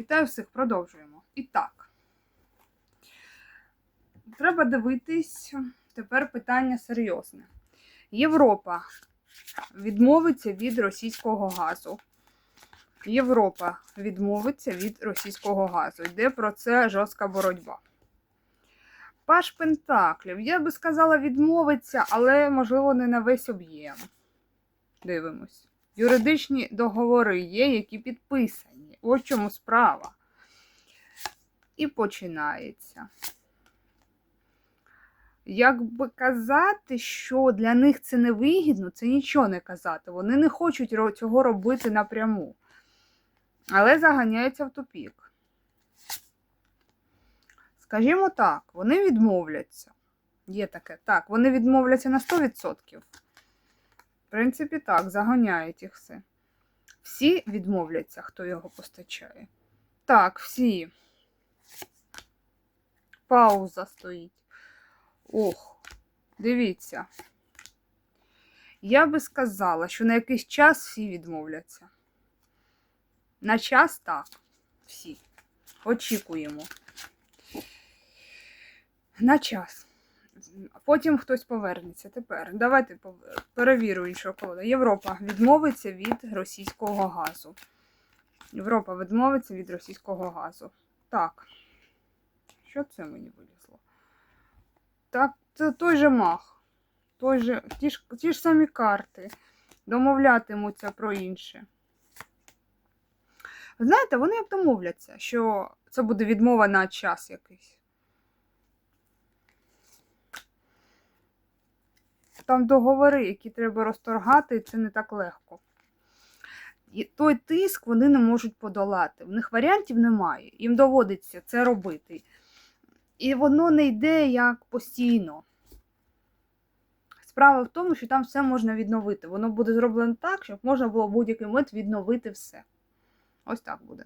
Вітаю всіх, продовжуємо. І так. Треба дивитись тепер питання серйозне. Європа відмовиться від російського газу. Європа відмовиться від російського газу. Йде про це жорстка боротьба. Паш Пентаклів, я би сказала, відмовиться, але, можливо, не на весь об'єм. Дивимось. Юридичні договори є, які підписані. Ось чому справа. І починається. Як би казати, що для них це не вигідно, це нічого не казати. Вони не хочуть цього робити напряму. Але заганяються в тупік. Скажімо так, вони відмовляться. Є таке. Так, вони відмовляться на 100%. В принципі, так, заганяють їх все. Всі відмовляться, хто його постачає. Так, всі. Пауза стоїть. Ох, дивіться. Я би сказала, що на якийсь час всі відмовляться. На час так. Всі. Очікуємо. На час. Потім хтось повернеться. Тепер давайте перевірю іншого колода. Європа відмовиться від російського газу. Європа відмовиться від російського газу. Так. Що це мені вилізло? Так, це той же мах. Той же, ті, ж, ті ж самі карти. Домовлятимуться про інше. Знаєте, вони як домовляться, що це буде відмова на час якийсь. Там договори, які треба розторгати, це не так легко. І той тиск вони не можуть подолати. В них варіантів немає. Їм доводиться це робити. І воно не йде як постійно. Справа в тому, що там все можна відновити. Воно буде зроблено так, щоб можна було в будь-який момент відновити все. Ось так буде.